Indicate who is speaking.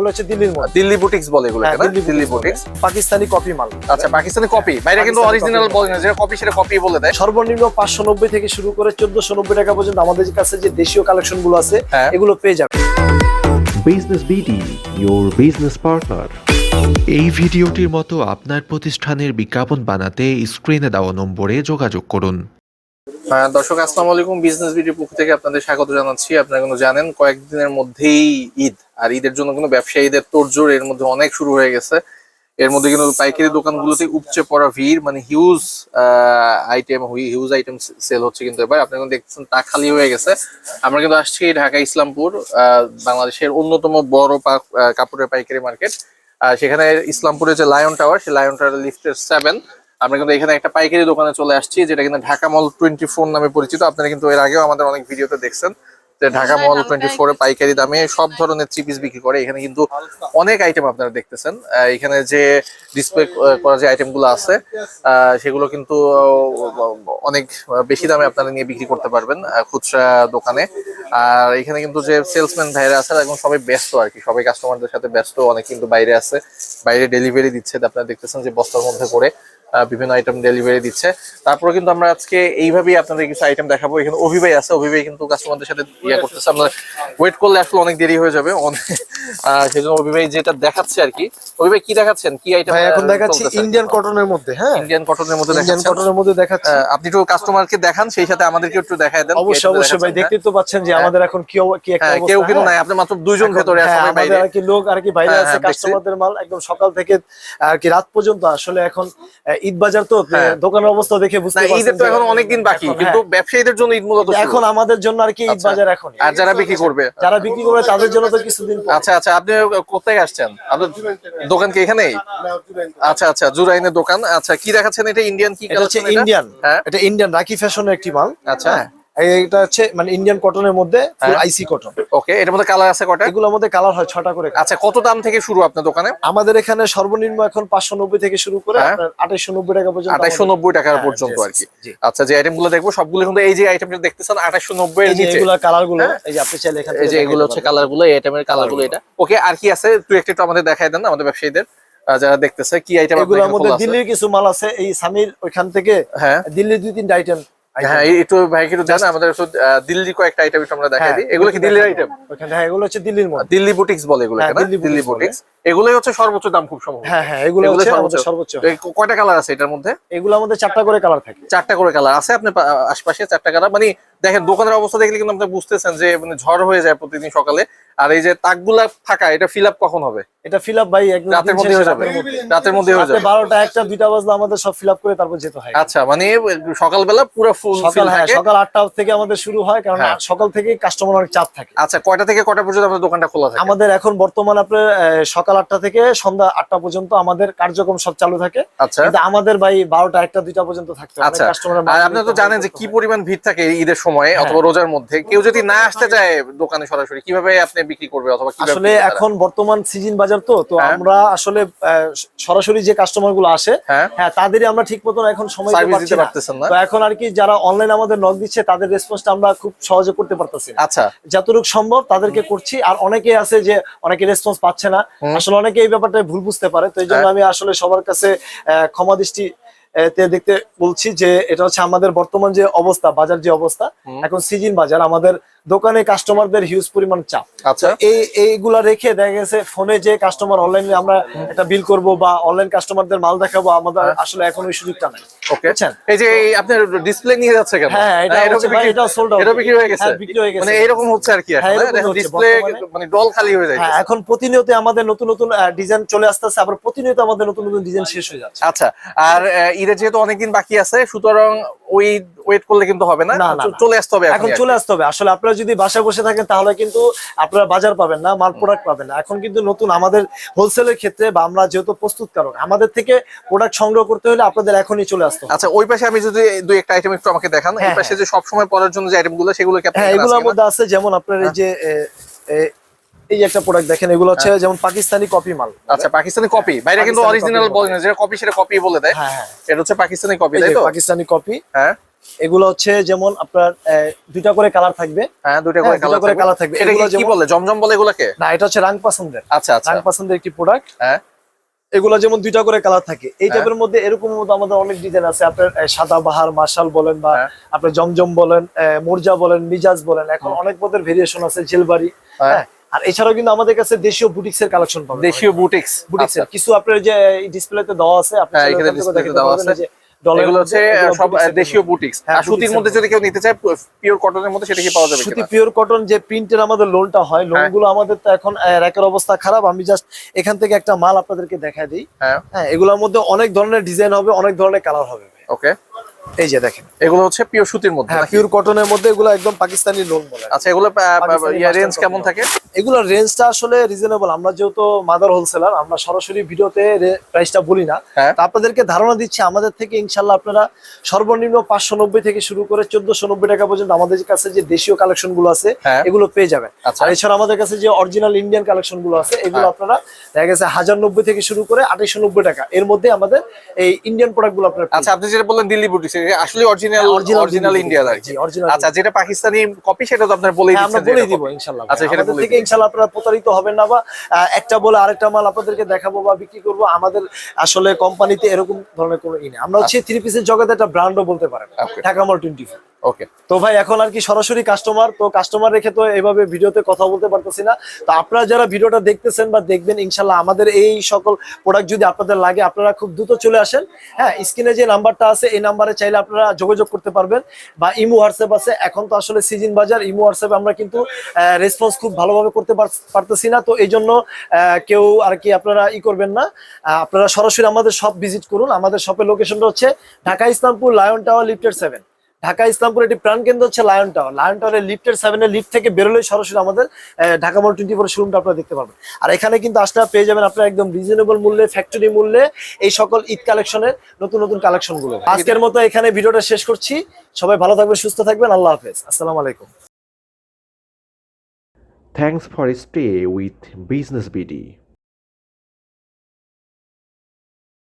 Speaker 1: এগুলো হচ্ছে দিল্লির মাল
Speaker 2: দিল্লি বুটিক্স বলে এগুলো
Speaker 1: হ্যাঁ, দিল্লি বুটিক্স পাকিস্তানি কপি মাল।
Speaker 2: আচ্ছা পাকিস্তানি কপি বাইরে কিন্তু অরিজিনাল বলে না যেটা কপি সেটা কপি বলে দেয়।
Speaker 1: সর্বনিম্ন পাঁচশো নব্বই থেকে শুরু করে চোদ্দশো নব্বই টাকা পর্যন্ত আমাদের কাছে যে দেশীয় কালেকশনগুলো আছে
Speaker 2: হ্যাঁ।
Speaker 1: এগুলো পেয়ে যাবে।
Speaker 3: Business partner.
Speaker 4: এই ভিডিওটির মতো আপনার প্রতিষ্ঠানের বিজ্ঞাপন বানাতে স্ক্রিনে দেওয়া নম্বরে যোগাযোগ করুন।
Speaker 2: দর্শক, আসসালামু আলাইকুম। বিজনেস ভিডিও পক্ষ থেকে আপনাদের স্বাগত জানাচ্ছি। আপনারা কিন্তু জানেন, কয়েকদিনের মধ্যেই ঈদ। আর ঈদের জন্য কিন্তু ব্যবসায়ীদের তোড়জোড় এর মধ্যে অনেক শুরু হয়ে গেছে। এর মধ্যে কিন্তু পাইকারি দোকানগুলোতে উপচে পড়া ভিড় মানে huge item huge item sale হচ্ছে কিন্তু এবার। আপনারা কিন্তু দেখছেন তা খালি হয়ে গেছে। আমরা কিন্তু আসছি ঢাকা, ইসলামপুর বাংলাদেশের অন্যতম বড় কাপড়ের পাইকারি মার্কেট। সেখানে ইসলামপুরে যে লায়ন টাওয়ার সেই লায়ন টাওয়ার লিফটের সেভেন আমরা কিন্তু এখানে একটা পাইকারি দোকানে চলে আসছি যেটা কিন্তু ঢাকা মল টোয়েন্টি ফোর নামে পরিচিত। আপনারা কিন্তু এর আগেও আমাদের অনেক ভিডিওতে দেখছেন যে ঢাকা মল টোয়েন্টি ফোর পাইকারি দামে সব ধরনের থ্রি পিস বিক্রি করে। এখানে কিন্তু অনেক আইটেম আপনারা দেখতেছেন। এখানে যে ডিসপ্লে করা যে আইটেমগুলো আছে সেগুলো কিন্তু অনেক বেশি দামে আপনারা নিয়ে বিক্রি করতে পারবেন খুচরা দোকানে। আর এখানে কিন্তু যে সেলসম্যান ভাইরা আছে এখন সবাই ব্যস্ত আর কি। সবাই কাস্টমারদের সাথে ব্যস্ত অনেক কিন্তু বাইরে আছে। বাইরে ডেলিভারি দিচ্ছে আপনারা দেখতেছেন যে বস্তার মধ্যে করে। বিভিন্ন আইটেম ডেলিভারি দিচ্ছে। তারপরে কিন্তু আমরা আজকে এইভাবেই আপনাদের কিছু আইটেম দেখাবো। এখানে অভিভাই আছে। অভিভাই কিন্তু কাস্টমারদের সাথে ইয়ে করতেছে। আমরা ওয়েট করলে আসলে অনেক দেরি হয়ে যাবে। আহ, সেজন্য অভিভাই যেটা দেখাচ্ছে আর কি। অভিভাই কি দেখাচ্ছেন? কি আইটেম
Speaker 1: এখন দেখাচ্ছি ইন্ডিয়ান কটনের মধ্যে হ্যাঁ?
Speaker 2: ইন্ডিয়ান কটনের মধ্যে
Speaker 1: ইন্ডিয়ান কটনের মধ্যে দেখাচ্ছি।
Speaker 2: আপনি একটু কাস্টমারকে দেখান সেই সাথে আমাদেরকে একটু দেখায় দেন।
Speaker 1: অবশ্যই অবশ্যই ভাই দেখতে তো পাচ্ছেন যে
Speaker 2: হ্যাঁ।
Speaker 1: আমাদের এখন কি কি একটা
Speaker 2: হ্যাঁ,
Speaker 1: অবস্থা
Speaker 2: কেউ কিন্তু
Speaker 1: হ্যাঁ?
Speaker 2: নাই আপনি মাত্র দুইজন ভেতরে
Speaker 1: আমাদের
Speaker 2: বাইরে।
Speaker 1: আর কি লোক আর কি বাইরে আছে কাস্টমারদের মাল একদম সকাল থেকে আর কি রাত পর্যন্ত আসলে এখন ঈদ বাজার তো
Speaker 2: হ্যাঁ।
Speaker 1: দোকানের অবস্থা দেখে বুঝতে পারছেন
Speaker 2: ঈদের তো
Speaker 1: এখন
Speaker 2: এখন অনেকদিন বাকি কিন্তু
Speaker 1: হ্যাঁ।
Speaker 2: ব্যবসায়ীদের জন্য ঈদ মূলত
Speaker 1: এখন আমাদের জন্য আর কি ঈদ
Speaker 2: আচ্ছা।
Speaker 1: বাজার এখন
Speaker 2: আর যারা বিক্রি করবে?
Speaker 1: যারা বিক্রি করবে তাদের জন্য তো কিছুদিন
Speaker 2: আচ্ছা আচ্ছা আপনি কোথায় আসছেন? আপনার দোকান কি এখানেই? আচ্ছা আচ্ছা জুরাইনের দোকান। আচ্ছা কি দেখাচ্ছেন এটা? ইন্ডিয়ান কি
Speaker 1: এটা হচ্ছে? ইন্ডিয়ান
Speaker 2: হ্যাঁ।
Speaker 1: এটা ইন্ডিয়ান রাকি ফ্যাশনের একটি মাল।
Speaker 2: আচ্ছা।
Speaker 1: এটা হচ্ছে মানে ইন্ডিয়ান কটনের মধ্যে। আইসি কটন
Speaker 2: ওকে এটার মধ্যে কালার আছে কটা
Speaker 1: এগুলোর মধ্যে কালার হয় ছটা করে
Speaker 2: আচ্ছা কত দাম থেকে শুরু আপনার দোকানে?
Speaker 1: আমাদের এখানে সর্বনিম্ন এখন পাঁচশো নব্বই থেকে শুরু করে
Speaker 2: হ্যাঁ।
Speaker 1: আঠাইশো নব্বই টাকা পর্যন্ত
Speaker 2: আঠাইশো নব্বই টাকার
Speaker 1: হ্যাঁ,
Speaker 2: পর্যন্ত আর কি। আচ্ছা যে আইটেমগুলো দেখব সবগুলো কিন্তু এই যে আইটেমটা দেখতেছেন আঠাইশো নব্বই এর নিচে।
Speaker 1: এগুলা কালারগুলো
Speaker 2: হ্যাঁ।
Speaker 1: এই যে আপনি চাইলে এখান
Speaker 2: এই যে এগুলো হচ্ছে কালারগুলো এই আইটেমের কালারগুলো এটা। ওকে আর কি আছে? তুই একটু আমাদের দেখাই দেন আমাদের ব্যবসায়ীদের যারা দেখতেছে কি আইটেম
Speaker 1: এগুলোর মধ্যে দিল্লির কিছু মাল আছে এই সামির ওইখান থেকে
Speaker 2: হ্যাঁ।
Speaker 1: দিল্লির দুই তিনটা আইটেম
Speaker 2: হ্যাঁ একটু ভাই একটু জানা আমাদের দিল্লি কয়েকটা আইটেম আমরা দেখাই
Speaker 1: হ্যাঁ,
Speaker 2: দিই। এগুলো কি দিল্লির আইটেম
Speaker 1: হ্যাঁ এগুলো হচ্ছে দিল্লির মধ্যে।
Speaker 2: দিল্লি বুটিক্স বলে এগুলো
Speaker 1: হ্যাঁ, দিল্লি
Speaker 2: দিল্লি
Speaker 1: বুটিক্স
Speaker 2: বুটিক্স এগুলোই হচ্ছে সর্বোচ্চ দাম খুব সম্ভব
Speaker 1: হ্যাঁ হ্যাঁ এগুলো
Speaker 2: এগুলো
Speaker 1: হচ্ছে
Speaker 2: সর্বোচ্চ।
Speaker 1: আমাদের সর্বোচ্চ।
Speaker 2: এই ক- কয়টা কালার আছে এটার মধ্যে?
Speaker 1: এগুলো আমাদের চারটা করে কালার থাকে।
Speaker 2: চারটা করে কালার আছে আপনি আশপাশে চারটা কালার মানে দেখেন দোকানের অবস্থা দেখলে কিন্তু আপনি বুঝতেছেন যে মানে ঝড় হয়ে যায় প্রতিদিন সকালে। আর এই যে তাকগুলা থাকা এটা ফিল আপ কখন হবে?
Speaker 1: এটা ফিল আপ ভাই একদম
Speaker 2: রাতের মধ্যে হয়ে যাবে।
Speaker 1: রাতের মধ্যে।
Speaker 2: হয়ে যাবে।
Speaker 1: বারোটা একটা দুইটা বাজলে আমাদের সব ফিল আপ করে তারপর যেতে হয়।
Speaker 2: আচ্ছা মানে সকালবেলা পুরো
Speaker 1: সকাল হ্যাঁ
Speaker 2: থাকে।
Speaker 1: সকাল আটটা থেকে আমাদের শুরু হয় কারণ। সকাল থেকে কাস্টমার অনেক চাপ থাকে।
Speaker 2: আচ্ছা কয়টা থেকে কয়টা পর্যন্ত আপনার দোকানটা খোলা থাকে?
Speaker 1: আমাদের এখন বর্তমানে আপনার সকাল আটটা থেকে সন্ধ্যা আটটা পর্যন্ত আমাদের কার্যক্রম সব চালু থাকে।
Speaker 2: আচ্ছা।
Speaker 1: আমাদের ভাই বারোটা একটা দুইটা পর্যন্ত থাকতে
Speaker 2: আচ্ছা। তো জানেন যে কি পরিমাণ ভিড় থাকে ঈদের সময়
Speaker 1: হ্যাঁ।
Speaker 2: অথবা রোজার মধ্যে। কেউ যদি না আসতে চায় দোকানে সরাসরি কীভাবে আপনি বিক্রি করবে অথবা
Speaker 1: আসলে এখন বর্তমান সিজন বাজার তো তো। আমরা আসলে আহ, সরাসরি যে কাস্টমারগুলো আসে
Speaker 2: হ্যাঁ।
Speaker 1: তাদেরই আমরা ঠিক মতন এখন সময় দিতে
Speaker 2: পারতেছেন না।
Speaker 1: তো এখন আর কি যারা অনলাইন আমাদের নক দিচ্ছে তাদের রেসপন্সটা আমরা খুব সহজে করতে পারতেছি
Speaker 2: আচ্ছা।
Speaker 1: যতটুকু সম্ভব তাদেরকে করছি আর অনেকে আছে যে অনেকে রেসপন্স পাচ্ছে না। আসলে অনেকে এই ব্যাপারটা ভুল বুঝতে পারে তো এই জন্য
Speaker 2: হ্যাঁ।
Speaker 1: আমি আসলে সবার কাছে ক্ষমা দৃষ্টি দেখতে বলছি যে এটা হচ্ছে আমাদের বর্তমান যে অবস্থা বাজার যে অবস্থা এখন সিজন বাজার আমাদের দোকানে কাস্টমারদের হিউজ পরিমাণ চাপ।
Speaker 2: আচ্ছা।
Speaker 1: এই এইগুলা রেখে দেখা গেছে ফোনে যে কাস্টমার অনলাইনে আমরা একটা বিল করব বা অনলাইন কাস্টমারদের মাল দেখাবো আমাদের
Speaker 2: হ্যাঁ।
Speaker 1: আসলে এখন ওই সুযোগটা নাই।
Speaker 2: ওকে এই যে আপনার ডিসপ্লে নিয়ে যাচ্ছে কেন?
Speaker 1: হ্যাঁ এটা
Speaker 2: হ্যাঁ, বিক্রি-। এটা হয়ে গেছে।
Speaker 1: বিক্রি গেছে।
Speaker 2: মানে এরকম হচ্ছে আর কি ডিসপ্লে মানে ডল খালি হয়ে যায়
Speaker 1: এখন প্রতিনিয়ত আমাদের নতুন নতুন ডিজাইন চলে আসতেছে আবার প্রতিনিয়ত আমাদের নতুন নতুন ডিজাইন শেষ হয়ে যাচ্ছে।
Speaker 2: আচ্ছা আর ঈদের যেহেতু অনেকদিন বাকি আছে সুতরাং ওই ওয়েট করলে কিন্তু হবে না। চলে আসতে হবে
Speaker 1: এখন চলে আসতে হবে। আসলে আপনারা যদি বাসায় বসে থাকেন তাহলে কিন্তু আপনারা বাজার পাবেন না মাল প্রোডাক্ট পাবেন না। এখন কিন্তু নতুন আমাদের হোলসেলের ক্ষেত্রে বা আমরা যেহেতু প্রস্তুতকারক আমাদের থেকে প্রোডাক্ট সংগ্রহ করতে হলে আপনাদের এখনই চলে আসতে
Speaker 2: আচ্ছা ওই পাশে আমি যদি দুই একটা আইটেম একটু আমাকে দেখান। এই
Speaker 1: হ্যাঁ,
Speaker 2: পাশে যে সব সময় পরার জন্য যে আইটেমগুলো সেগুলো কি আপনার
Speaker 1: হ্যাঁ এগুলোর মধ্যে আছে যেমন আপনার এই যে এই একটা প্রোডাক্ট দেখেন এগুলো হচ্ছে যেমন পাকিস্তানি কপি মাল।
Speaker 2: আচ্ছা পাকিস্তানি কপি। বাইরে কিন্তু অরিজিনাল বলে না যেটা কপি সেটা কপি বলে দেয়।
Speaker 1: হ্যাঁ হ্যাঁ।
Speaker 2: এটা হচ্ছে পাকিস্তানি কপি তাই তো?
Speaker 1: পাকিস্তানি কপি।
Speaker 2: হ্যাঁ।
Speaker 1: এগুলো হচ্ছে যেমন আপনার দুইটা করে কালার থাকবে।
Speaker 2: হ্যাঁ দুইটা
Speaker 1: হ্যাঁ,
Speaker 2: করে কালার
Speaker 1: থাকবে। এগুলো
Speaker 2: কি- বলে? জমজম বলে এগুলাকে?
Speaker 1: না এটা হচ্ছে রাং পছন্দের।
Speaker 2: আচ্ছা আচ্ছা।
Speaker 1: রাং পছন্দের একটি প্রোডাক্ট
Speaker 2: হ্যাঁ।
Speaker 1: এগুলো যেমন দুইটা করে কালার থাকে। এই
Speaker 2: হ্যাঁ।
Speaker 1: টাইপের মধ্যে এরকম আমাদের অনেক ডিজাইন আছে। আপনার সাদা বাহার মার্শাল বলেন বা
Speaker 2: হ্যাঁ।
Speaker 1: আপনার জমজম বলেন মোরজা বলেন মিজাজ বলেন। এখন অনেক পদের ভেরিয়েশন আছে জেলবাড়ি।
Speaker 2: হ্যাঁ।
Speaker 1: হ্যাঁ আর এছাড়াও কিন্তু আমাদের কাছে দেশীয় বুটিক্স এর কালেকশন পাবেন
Speaker 2: দেশীয় বুটিক্স
Speaker 1: বুটিক্স এর কিছু আপনার যে ডিসপ্লেতে দেওয়া আছে আপনি
Speaker 2: হ্যাঁ, এখানে
Speaker 1: থেকেও
Speaker 2: দেওয়া আছে। এগুলো হচ্ছে সব দেশীয় বুটিক্স।
Speaker 1: হ্যাঁ,
Speaker 2: আর সুতির মধ্যে যদি কেউ নিতে চায় পিওর কটনের মধ্যে সেটা কি পাওয়া যাবে
Speaker 1: সুতি পিওর কটন যে প্রিন্টের আমাদের লোনটা হয়গুলো আমাদের তো এখন র্যাকের অবস্থা খারাপ। আমি জাস্ট এখান থেকে একটা মাল আপনাদেরকে দেখাই দিই।
Speaker 2: হ্যাঁ।
Speaker 1: হ্যাঁ এগুলোর মধ্যে অনেক ধরনের ডিজাইন হবে অনেক ধরনের কালার হবে।
Speaker 2: ওকে।
Speaker 1: এই যে দেখেন।
Speaker 2: এগুলো হচ্ছে পিওর সুতির মধ্যে
Speaker 1: হ্যাঁ পিওর কটনের মধ্যে এগুলো একদম পাকিস্তানি লোন বলে।
Speaker 2: আচ্ছা এগুলো রেঞ্জ কেমন থাকে?
Speaker 1: এগুলোর রেঞ্জটা আসলে রিজনেবল আমরা যেহেতু মাদার হোলসেলার আমরা সরাসরি ভিডিওতে প্রাইসটা বলি না
Speaker 2: হ্যাঁ।
Speaker 1: আপনাদেরকে ধারণা দিচ্ছি আমাদের থেকে ইনশাল্লাহ আপনারা সর্বনিম্ন পাঁচশো নব্বই থেকে শুরু করে চোদ্দশো নব্বই টাকা পর্যন্ত আমাদের কাছে যে দেশীয় কালেকশনগুলো আছে
Speaker 2: হ্যাঁ।
Speaker 1: এগুলো পেয়ে যাবেন
Speaker 2: আচ্ছা।
Speaker 1: আর এছাড়া আমাদের কাছে যে অরিজিনাল ইন্ডিয়ান কালেকশনগুলো আছে এগুলো
Speaker 2: হ্যাঁ।
Speaker 1: আপনারা দেখা গেছে হাজার নব্বই থেকে শুরু করে আঠাইশো নব্বই টাকা এর মধ্যে আমাদের এই ইন্ডিয়ান প্রোডাক্টগুলো আপনার
Speaker 2: আচ্ছা আপনি যেটা বললেন দিল্লি বুটিক্স আসলে অরিজিনাল অরিজিনাল ইন্ডিয়া আর কি আচ্ছা যেটা পাকিস্তানি কপি সেটা তো আপনার বলেই
Speaker 1: আমরা
Speaker 2: দিচ্ছেন যে
Speaker 1: বলেই দিব
Speaker 2: copy।
Speaker 1: ইনশাল্লাহ
Speaker 2: আচ্ছা সেটা বলে
Speaker 1: ইনশাল্লাহ আপনারা প্রতারিত হবেন না বা একটা বলে আরেকটা মাল আপনাদেরকে দেখাবো বা বিক্রি করব। আমাদের আসলে কোম্পানিতে এরকম ধরনের কোনো ই নেই। আমরা হচ্ছে থ্রি পিসের জগতে একটা ব্র্যান্ডও বলতে পারেন. ঢাকা মল টোয়েন্টি
Speaker 2: ওকে
Speaker 1: তো ভাই, এখন আর কি সরাসরি কাস্টমার তো কাস্টমার রেখে তো এভাবে ভিডিওতে কথা বলতে পারতেছি না। তো আপনারা যারা ভিডিওটা দেখতেছেন বা দেখবেন ইনশাল্লাহ আমাদের এই সকল প্রোডাক্ট যদি আপনাদের লাগে, আপনারা খুব দ্রুত চলে আসেন। হ্যাঁ স্ক্রিনে যে নাম্বারটা আছে, এই নাম্বারে চাইলে আপনারা যোগাযোগ করতে পারবেন। বা ইমো, হোয়াটসঅ্যাপ আছে। এখন তো আসলে সিজন বাজার, ইমো, হোয়াটসঅ্যাপ আমরা কিন্তু রেসপন্স খুব ভালোভাবে করতে পার- পারতেছি না। তো এই জন্য কেউ আর কি আপনারা ই করবেন না। আপনারা সরাসরি আমাদের শপ ভিজিট করুন। আমাদের শপের লোকেশনটা হচ্ছে Dhaka Islampur lion tower lifted seven Dhaka Islampur একটি প্রাণ কেন্দ্র হচ্ছে লায়ন টাওয়ার লায়ন টাওয়ারের লিফটের সেভেনের লিফট থেকে বেরোলে সরাসরি আমাদের ঢাকা মল টোয়েন্টি ফোর শোরুমটা আপনারা দেখতে পারবেন। আর এখানে কিন্তু আসলে পেয়ে যাবেন আপনারা একদম রিজনেবল মূল্যে ফ্যাক্টরি মূল্যে এই সকল ঈদ কালেকশনের নতুন নতুন কালেকশনগুলো আজকের মতো এখানে ভিডিওটা শেষ করছি। সবাই ভালো থাকবেন সুস্থ থাকবেন। আল্লাহ হাফেজ। আসসালামু আলাইকুম।
Speaker 3: Thanks for stay with Business BD.